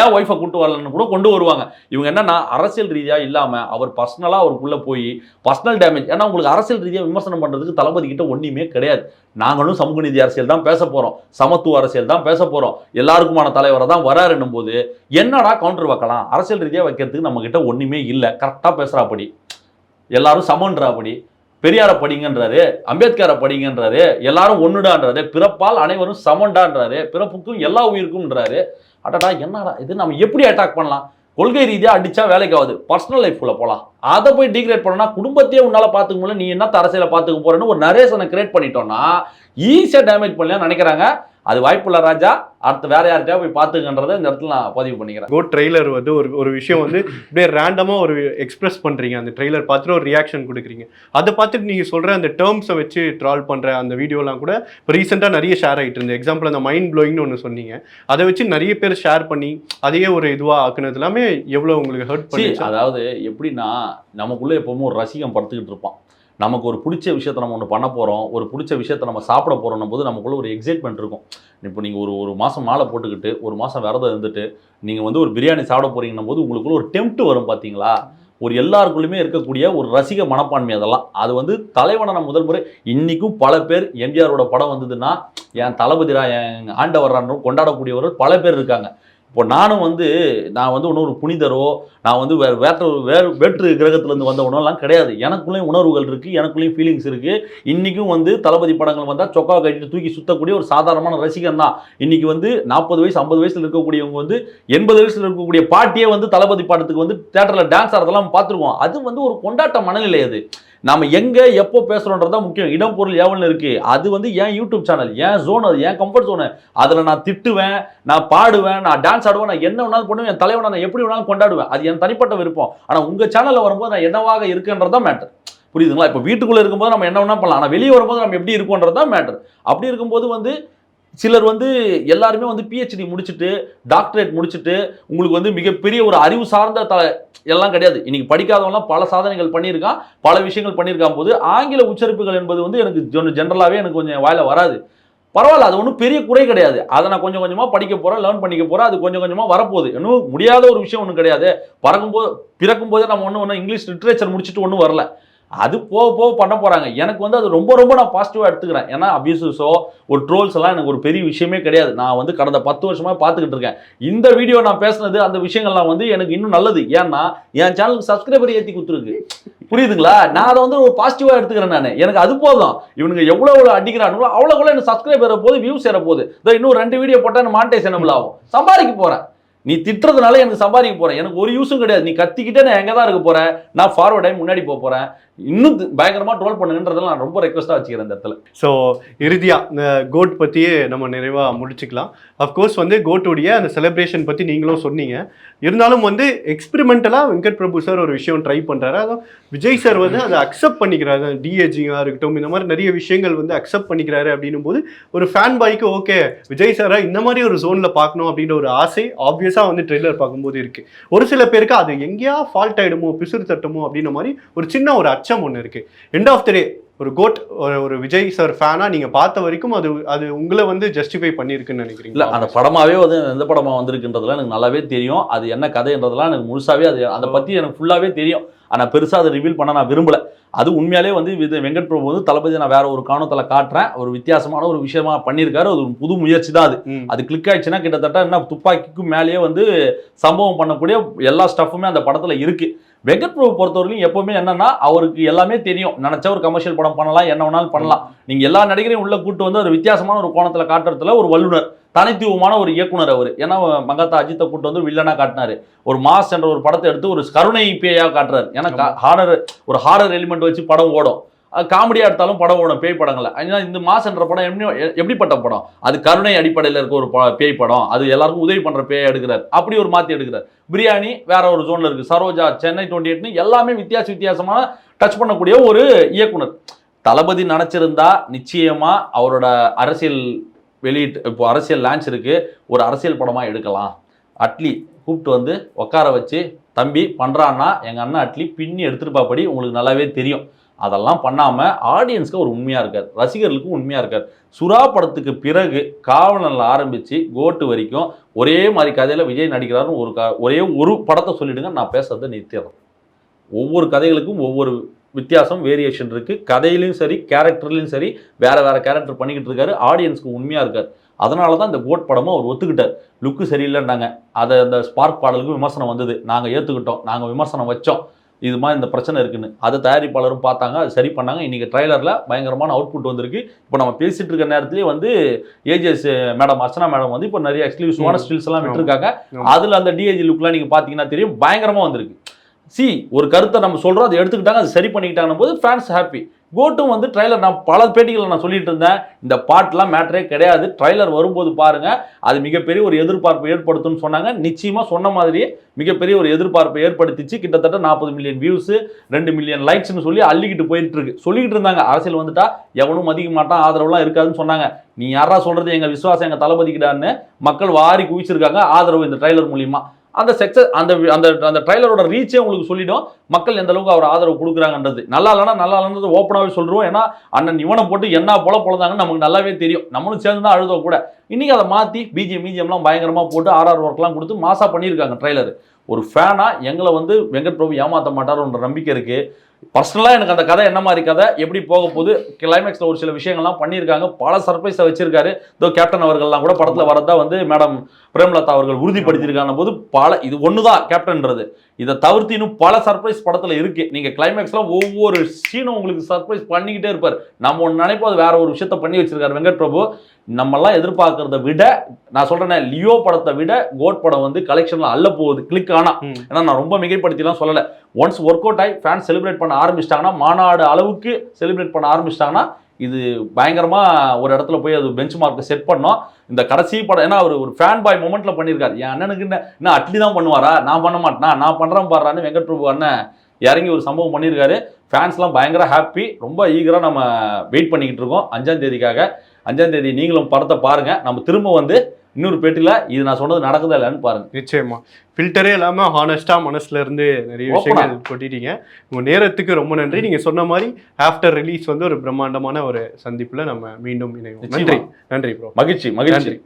ஏன் ஒய்ஃபை கூட்டு வரலன்னு கூட கொண்டு வருவாங்க. இவங்க என்னன்னா அரசியல் ரீதியாக இல்லாமல் அவர் பர்சனலாக அவருக்குள்ளே போய் பர்சனல் டேமேஜ் ஏன்னா உங்களுக்கு அரசியல் ரீதியாக விமர்சனம் பண்ணுறதுக்கு தளபதி கிட்ட ஒன்றுமே கிடையாது. நாங்களும் சமூக நீதி அரசியல் தான் பேச போகிறோம் சமத்துவ அரசியல் தான் பேச போகிறோம் எல்லாருக்குமான தலைவரை தான் வராருன்னும் போது என்னடா கவுண்டர் வைக்கலாம்? அரசியல் ரீதியாக வைக்கிறதுக்கு நம்ம ஒன்றுமே இல்லை. கரெக்டாக பேசுகிறாப்படி எல்லாரும் சமன்றாப்படி பெரியாரை படிங்கன்றாரு அம்பேத்கரை படிங்கன்றாரு எல்லாரும் ஒன்றுடான்றாரு பிறப்பால் அனைவரும் சமண்டான்றாரு பிறப்புக்கும் எல்லா உயிருக்கும்ன்றாரு. அடடா என்னடா இது? நம்ம எப்படி அட்டாக் பண்ணலாம்? கொள்கை ரீதியாக அடித்தா வேலைக்கு ஆகுது. பர்சனல் லைஃப்ல போகலாம் அதை போய் டிகிரேட் பண்ணனா குடும்பத்தையே உன்னால பார்த்துக்க முடியல நீ என்ன அரசியலை பார்த்துக்க போறேன்னு ஒரு நரேஷனை கிரியேட் பண்ணிட்டோம்னா ஈஸியாக டேமேஜ் பண்ணலாம் நினைக்கிறாங்க. அது வாய்ப்புள்ள ராஜா அடுத்து வேற யார்கிட்டயா போய் பார்த்துக்கன்றதை இந்த இடத்துல நான் பதிவு பண்ணிக்கிறேன். கோட் ட்ரெய்லர் வந்து ஒரு ஒரு விஷயம் வந்து அப்படியே ரேண்டமாக ஒரு எக்ஸ்பிரஸ் பண்ணுறீங்க அந்த ட்ரெய்லர் பார்த்துட்டு ஒரு ரியாக்ஷன் கொடுக்குறீங்க. அதை பார்த்துட்டு நீங்கள் சொல்கிற அந்த டேர்ம்ஸை வச்சு ட்ரால் பண்ணுற அந்த வீடியோலாம் கூட இப்போ ரீசெண்டாக நிறைய ஷேர் ஆகிட்டு இருந்தது. எக்ஸாம்பிள் அந்த மைண்ட் ப்ளோயிங்னு ஒன்று சொன்னீங்க. அதை வச்சு நிறைய பேர் ஷேர் பண்ணி அதையே ஒரு இதுவாக ஆக்குனது எல்லாமே எவ்வளோ உங்களுக்கு ஹர்ட் பண்ணி அதாவது எப்படின்னா நமக்குள்ள எப்பவுமே ஒரு ரசிகம் படுத்துக்கிட்டு இருப்பான். நமக்கு ஒரு பிடிச்ச விஷயத்த நம்ம ஒன்று பண்ண போகிறோம் ஒரு பிடிச்ச விஷயத்த நம்ம சாப்பிட போகிறோம் போது நமக்குள்ள ஒரு எக்ஸைட்மெண்ட் இருக்கும். இப்போ நீங்கள் ஒரு ஒரு மாதம் மாலை போட்டுக்கிட்டு ஒரு மாதம் விரதம் இருந்துட்டு நீங்கள் வந்து ஒரு பிரியாணி சாப்பிட போகிறீங்கன்னும் போது உங்களுக்குள்ள ஒரு டெம்ப்ட் வரும் பார்த்தீங்களா ஒரு எல்லாருக்குள்ளுமே இருக்கக்கூடிய ஒரு ரசிக மனப்பான்மை அதெல்லாம். அது வந்து தலைவனை நான் முதல் முறை இன்றைக்கும் பல பேர் எம்ஜிஆரோட படம் வந்ததுன்னா என் தளபதிரா என் ஆண்டவர்றான்னு கொண்டாடக்கூடியவர்கள் பல பேர் இருக்காங்க. இப்போ நானும் வந்து நான் வந்து ஒன்றும் ஒரு புனிதரோ நான் வந்து வேறு வேற்று வேறு வேற்று கிரகத்துலேருந்து வந்த உணவெல்லாம் கிடையாது. எனக்குள்ளேயும் உணர்வுகள் இருக்குது எனக்குள்ளேயும் ஃபீலிங்ஸ் இருக்குது இன்றைக்கும் வந்து தளபதி படங்கள் வந்தால் சொக்கா கட்டிட்டு தூக்கி சுத்தக்கூடிய ஒரு சாதாரணமான ரசிகன் தான். இன்றைக்கி வந்து நாற்பது வயசு ஐம்பது வயசில் இருக்கக்கூடியவங்க வந்து எண்பது வயசில் இருக்கக்கூடிய பாட்டியே வந்து தளபதி படத்துக்கு வந்து தேட்டரில் டான்ஸ் ஆடுறதெல்லாம் பார்த்துருக்கோம் அது வந்து ஒரு கொண்டாட்ட மனநிலை அது. நம்ம எங்கே எப்போ பேசுகிறோன்றதான் முக்கியம். இடம் பொருள் ஏவல்னு இருக்குது அது வந்து என் யூடியூப் சேனல் என் ஜோன் அது என் கம்ஃபர்ட் ஜோனு அதில் நான் திட்டுவேன் நான் பாடுவேன் நான் டான்ஸ் ஆடுவேன் நான் என்ன வேணாலும் பண்ணுவேன் என் தலைவனை நான் எப்படி வேணாலும் கொண்டாடுவேன். அது என் தனிப்பட்ட விருப்பம். ஆனால் உங்கள் சேனலில் வரும்போது நான் என்னவாக இருக்குன்றதான் மேட்டர் புரியுதுங்களா? இப்போ வீட்டுக்குள்ளே இருக்கும்போது நம்ம என்ன வேணால் பண்ணலாம். ஆனால் வெளியே வரும்போது நம்ம எப்படி இருக்கோன்றது தான் மேட்டர் அப்படி இருக்கும்போது வந்து சிலர் வந்து எல்லாருமே வந்து பிஹெச்டி முடிச்சுட்டு டாக்டரேட் முடிச்சுட்டு உங்களுக்கு வந்து மிகப்பெரிய ஒரு அறிவு சார்ந்த த எல்லாம் கிடையாது. இன்னைக்கு படிக்காதவங்களாம் பல சாதனைகள் பண்ணியிருக்கான் பல விஷயங்கள் பண்ணியிருக்கான் போது ஆங்கில உச்சரிப்புகள் என்பது வந்து எனக்கு ஜென்ரலாகவே எனக்கு கொஞ்சம் வாயில வராது. பரவாயில்ல அது ஒன்றும் பெரிய குறை கிடையாது. அதை நான் கொஞ்சம் கொஞ்சமாக படிக்க போகிறேன் லேர்ன் பண்ணிக்க போகிறேன் அது கொஞ்சம் கொஞ்சமாக வரப்போகுது. இன்னும் முடியாத ஒரு விஷயம் ஒன்றும் கிடையாது. பறக்கும்போது பிறக்கும் போதே நம்ம ஒன்றும் ஒன்றும் இங்கிலீஷ் லிட்ரேச்சர் முடிச்சுட்டு ஒன்றும் வரல. அது போக போக பண்ண போகிறாங்க எனக்கு வந்து அது ரொம்ப ரொம்ப நான் பாசிட்டிவாக எடுத்துக்கிறேன். ஏன்னா அபியூசஸோ ஒரு ட்ரோல்ஸ் எல்லாம் எனக்கு ஒரு பெரிய விஷயமே கிடையாது. நான் வந்து கடந்த பத்து வருஷமாக பார்த்துக்கிட்டு இருக்கேன். இந்த வீடியோ நான் பேசுனது அந்த விஷயங்கள்லாம் வந்து எனக்கு இன்னும் நல்லது. ஏன்னா என் சேனலுக்கு சப்ஸ்கிரைபர் ஏற்றி கொடுத்துருக்கு. புரியுதுங்களா? நான் அதை வந்து ஒரு பாசிட்டிவாக எடுத்துக்கிறேன் நான். எனக்கு அது போதும். இவனுங்க எவ்வளோ எவ்வளோ அடிக்கிறானுங்களோ அவ்வளோ கூட எனக்கு சப்ஸ்கிரைப் ஏற போது வியூஸ் ஏற போகுது. இதோ இன்னும் ரெண்டு வீடியோ போட்டால் எனக்கு என்னபிள் ஆகும். சம்பாதிக்க போகிறேன் நீ திட்டுறதுனால எனக்கு சம்பாதிக்க போகிறேன் எனக்கு ஒரு யூஸும் கிடையாது. நீ கத்திக்கிட்டே நான் எங்கே தான் இருக்க போகிறேன் நான் ஃபார்வர்ட் டைம் முன்னாடி போக போகிறேன் இன்னும் பயங்கரமாக பயங்கரமா ட்ரோல் பண்ணுங்கன்றதெல்லாம் நான் ரொம்ப ரெக்வஸ்ட்டாக வச்சுக்கிறேன் இந்த இடத்துல. ஸோ இறுதியாக இந்த கோட் பற்றியே நம்ம நிறைவாக முடிச்சுக்கலாம். அஃப்கோர்ஸ் வந்து கோட்டுடைய அந்த செலிப்ரேஷன் பற்றி நீங்களும் சொன்னீங்க. இருந்தாலும் வந்து எக்ஸ்பெரிமெண்டலாக வெங்கட் பிரபு சார் ஒரு விஷயம் ட்ரை பண்ணுறாரு அதான் விஜய் சார் வந்து அதை அக்செப்ட் பண்ணிக்கிறாரு. டிஏஜிங்காக இருக்கட்டும் இந்த மாதிரி நிறைய விஷயங்கள் வந்து அக்செப்ட் பண்ணிக்கிறாரு அப்படின்னும் போது ஒரு ஃபேன் பாய்க்கு ஓகே விஜய் சாரை இந்த மாதிரி ஒரு ஜோனில் பார்க்கணும் அப்படின்ற ஒரு ஆசை ஆப்வியஸாக வந்து ட்ரெய்லர் பார்க்கும்போது இருக்குது ஒரு சில பேருக்கு அது எங்கேயா ஃபால்ட் ஆகிடுமோ பிசுறு தட்டுமோ அப்படின்ற மாதிரி ஒரு சின்ன ஒரு அச்சம் ஒன்று இருக்குது எண்ட் ஆஃப் த டே ஒரு கோட் ஒரு ஒரு விஜய் சார் ஃபேனாக நீங்கள் பார்த்த வரைக்கும் அது அது உங்களை வந்து ஜஸ்டிஃபை பண்ணியிருக்குன்னு இல்ல நினைக்கிறீங்களா அந்த படமாவே வந்து எந்த படமா வந்திருக்குன்றதுலாம் எனக்கு நல்லாவே தெரியும். அது என்ன கதைன்றதெல்லாம் எனக்கு முழுசாவே அது அதை பத்தி எனக்கு ஃபுல்லாவே தெரியும். ஆனா பெருசா அதை ரிவீல் பண்ண நான் விரும்பல. அது உண்மையாலே வந்து இது வெங்கட் பிரபு வந்து தளபதி நான் வேற ஒரு காணத்துல காட்டுறேன். ஒரு வித்தியாசமான ஒரு விஷயமா பண்ணியிருக்காரு அது ஒரு புது முயற்சி தான் அது. அது கிளிக் ஆயிடுச்சுன்னா கிட்டத்தட்ட என்ன துப்பாக்கிக்கும் மேலேயே வந்து சம்பவம் பண்ணக்கூடிய எல்லா ஸ்டஃப்புமே அந்த படத்துல இருக்கு. வெங்கட் பிரபு பொறுத்தவரையிலும் எப்பவுமே என்னன்னா அவருக்கு எல்லாமே தெரியும். நினைச்சா ஒரு கமர்ஷியல் படம் பண்ணலாம் என்ன வேணாலும் பண்ணலாம். நீங்க எல்லா நடிகரையும் உள்ள கூட்டு வந்து ஒரு வித்தியாசமான ஒரு கோணத்துல காட்டுறதுல ஒரு வல்லுனர் தனித்துவமான ஒரு இயக்குனர் அவர். ஏன்னா மகத்தா அஜித்தை கூட்டு வந்து வில்லனா காட்டினாரு. ஒரு மாஸ் என்ற ஒரு படத்தை எடுத்து ஒரு கருணை பேயா காட்டுறாரு. ஏன்னா ஹாரர் ஒரு ஹாரர் எலிமெண்ட் வச்சு படம் ஓடும். காமெடியாக எடுத்தாலும் படம் ஓடும் பேய் படங்களை ஏன்னா இந்த மாசன்ற படம் எப்படி எப்படிப்பட்ட படம்? அது கருணை அடிப்படையில் இருக்க ஒரு ப- பேய் படம். அது எல்லாருக்கும் உதவி பண்ணுற பேய் எடுக்கிறார். அப்படி ஒரு மாற்றி எடுக்கிறார். பிரியாணி வேற ஒரு ஜோனில் இருக்குது சரோஜா சென்னை டுவெண்ட்டி எட்னு எல்லாமே வித்தியாச வித்தியாசமான டச் பண்ணக்கூடிய ஒரு இயக்குனர். தளபதி நினச்சிருந்தா நிச்சயமாக அவரோட அரசியல் வெளியிட்டு இப்போ அரசியல் லான்ச் இருக்குது ஒரு அரசியல் படமாக எடுக்கலாம். அட்லி கூப்பிட்டு வந்து உட்கார வச்சு தம்பி பண்ணுறான்னா எங்கள் அண்ணன் அட்லி பின்னி எடுத்துருப்பாப்படி. உங்களுக்கு நல்லாவே தெரியும். அதெல்லாம் பண்ணாமல் ஆடியன்ஸ்க்கு ஒரு உண்மையாக இருக்கார். ரசிகர்களுக்கும் உண்மையாக இருக்கார். சுறா படத்துக்கு பிறகு காவலனில் ஆரம்பித்து கோட்டு வரைக்கும் ஒரே மாதிரி கதையில் விஜய் நடிக்கிறாருன்னு ஒரு க ஒரே ஒரு படத்தை சொல்லிடுங்க நான் பேசுறதை நிறுத்திடுறேன் ஒவ்வொரு கதைகளுக்கும் ஒவ்வொரு வித்தியாசம் வேரியேஷன் இருக்குது கதையிலையும் சரி கேரக்டர்லையும் சரி வேறு வேறு கேரக்டர் பண்ணிக்கிட்டு இருக்காரு. ஆடியன்ஸ்க்கு உண்மையாக இருக்கார். அதனால தான் இந்த கோட் படமும் அவர் ஒத்துக்கிட்டார். லுக்கு சரியில்லைன்னாங்க. அதை அந்த ஸ்பார்க் பாடலுக்கு விமர்சனம் வந்தது. நாங்கள் ஏற்றுக்கிட்டோம் நாங்கள் விமர்சனம் வச்சோம். இது மாதிரி இந்த பிரச்சனை இருக்குன்னு. அதை தயாரிப்பாளரும் பார்த்தாங்க அது சரி பண்ணாங்க. இன்னைக்கு ட்ரைலரில் பயங்கரமான அவுட்புட் வந்திருக்கு. இப்போ நம்ம பேசிட்டு இருக்க நேரத்திலேயே வந்து ஏஜிஎஸ் மேடம் அர்ச்சனா மேடம் வந்து இப்போ நிறைய எக்ஸ்க்ளூசிவான. ஸ்டில்ஸ் எல்லாம். விட்டுருக்காங்க. அதில் அந்த டிஏஜி லுக்லாம் நீங்கள் பார்த்தீங்கன்னா தெரியும். பயங்கரமாக வந்திருக்கு. சி ஒரு கருத்தை நம்ம சொல்கிறோம் அதை எடுத்துக்கிட்டாங்க அது சரி பண்ணிக்கிட்டாங்க போது ஃபேன்ஸ் ஹாப்பி கோட்டும் வந்து ட்ரைலர் நான் பல பேட்டிகளில் நான் சொல்லிட்டு இருந்தேன். இந்த பாட்டெலாம் மேட்டரே கிடையாது. ட்ரைலர் வரும்போது பாருங்க. அது மிகப்பெரிய ஒரு எதிர்பார்ப்பை ஏற்படுத்தும்னு சொன்னாங்க. நிச்சயமாக சொன்ன மாதிரியே மிகப்பெரிய ஒரு எதிர்பார்ப்பை ஏற்படுத்திச்சு. கிட்டத்தட்ட நாற்பது மில்லியன் வியூஸு ரெண்டு மில்லியன் லைக்ஸ்னு சொல்லி அள்ளிக்கிட்டு போயிட்டு இருக்கு. சொல்லிக்கிட்டு இருந்தாங்க. அரசியல் வந்துட்டா எவனும் மதிக்க மாட்டான். ஆதரவுலாம் இருக்காதுன்னு சொன்னாங்க. நீ யாரா சொல்றது? எங்கள் விசுவாசம் எங்கள் தளபதிக்கிடான்னு மக்கள் வாரி குவிச்சிருக்காங்க. ஆதரவு இந்த ட்ரைலர் மூலியமா. அந்த சக்சஸ் அந்த அந்த அந்த ட்ரைலரோட ரீச்சே உங்களுக்கு சொல்லிடும். மக்கள் எந்த அளவுக்கு அவர் ஆதரவு கொடுக்குறாங்கன்றது. நல்லா இல்லைனா நல்லா இல்லைன்றது ஓப்பனாகவே சொல்கிறோம் ஏன்னா அண்ணன் இவனை போட்டு என்ன போல பொழுதாங்கன்னு நமக்கு நல்லாவே தெரியும். நம்மளும் சேர்ந்து தான் அழுதோ கூட. இன்னைக்கு அதை மாற்றி பிஜிஎம் பிஜிஎம்லாம் பயங்கரமாக போட்டு ஆர்ஆர் ஒர்க்லாம் கொடுத்து மாசா பண்ணியிருக்காங்க ட்ரைலர் ஒரு ஃபேனாக எங்களை வந்து வெங்கட் பிரபு ஏமாற்ற மாட்டாருன்ற நம்பிக்கை இருக்குது பர்சனலாக எனக்கு அந்த கதை என்ன மாதிரி கதை எப்படி போக போகுது கிளைமேக்ஸில் ஒரு சில விஷயங்கள்லாம் பண்ணியிருக்காங்க. பல சர்ப்ரைஸை வச்சிருக்காரு. இதோ கேப்டன் அவர்கள்லாம் கூட படத்தில் வரதா வந்து மேடம் பிரேமலதா அவர்கள் உறுதிப்படுத்தியிருக்கான போது பல இது ஒன்று தான் கேப்டன்றது இதை தவிர்த்து இன்னும் பல சர்ப்ரைஸ் படத்தில் இருக்குது நீங்கள் கிளைமேக்ஸில் ஒவ்வொரு சீனும் உங்களுக்கு சர்ப்ரைஸ் பண்ணிக்கிட்டே இருப்பார். நம்ம ஒன்று நினைப்போம் அது வேற ஒரு விஷயத்த பண்ணி வச்சிருக்காரு வெங்கட் பிரபு நம்மெல்லாம் எதிர்பார்க்கறத விட நான் சொல்றேனே லியோ படத்தை விட கோட் படம் வந்து கலெக்ஷன்ல அள்ள போகுது கிளிக் ஆனா. ஏன்னா நான் ரொம்ப மிகைப்படுத்திலாம் சொல்லலை. ஒன்ஸ் ஒர்க் அவுட் ஆகி ஃபேன் செலிப்ரேட் பண்ண ஆரம்பிச்சிட்டாங்கன்னா மாநாடு அளவுக்கு செலிப்ரேட் பண்ண ஆரம்பிச்சிட்டாங்கன்னா இது பயங்கரமா ஒரு இடத்துல போய் அது பெஞ்ச் மார்க்கை செட் பண்ணோம். இந்த கடைசி படம் ஏன்னா அவர் ஒரு ஃபேன் பாய் மூமெண்ட்ல பண்ணியிருக்காரு. என் அண்ணனுக்கு என்ன என்ன அட்லி தான் பண்ணுவாரா? நான் பண்ண மாட்டேனா. நான் பண்றேன் பாடுறான்னு வெங்கட் பிரபு அண்ணன் இறங்கி ஒரு சம்பவம் பண்ணியிருக்காரு. ஃபேன்ஸ்லாம் பயங்கர ஹாப்பி ரொம்ப ஈகராக நம்ம வெயிட் பண்ணிக்கிட்டு இருக்கோம். அஞ்சாம் தேதிக்காக. அஞ்சாம் தேதி நீங்களும் படத்தை பாருங்க. நம்ம திரும்ப வந்து இன்னொரு பேட்டியில் இது நான் சொன்னது நடக்குதா இல்லைன்னு பாருங்க. நிச்சயமா. ஃபில்டரே இல்லாம ஹானஸ்டா மனசுல இருந்து நிறைய. விஷயங்கள் கொட்டிட்டீங்க. உங்க நேரத்துக்கு ரொம்ப நன்றி. நீங்க சொன்ன மாதிரி ஆஃப்டர் ரிலீஸ் வந்து ஒரு பிரம்மாண்டமான ஒரு சந்திப்புல நம்ம மீண்டும் இணைவோம். நன்றி. நன்றி ப்ரோ மகிழ்ச்சி மகிழ்ச்சி. நன்றி.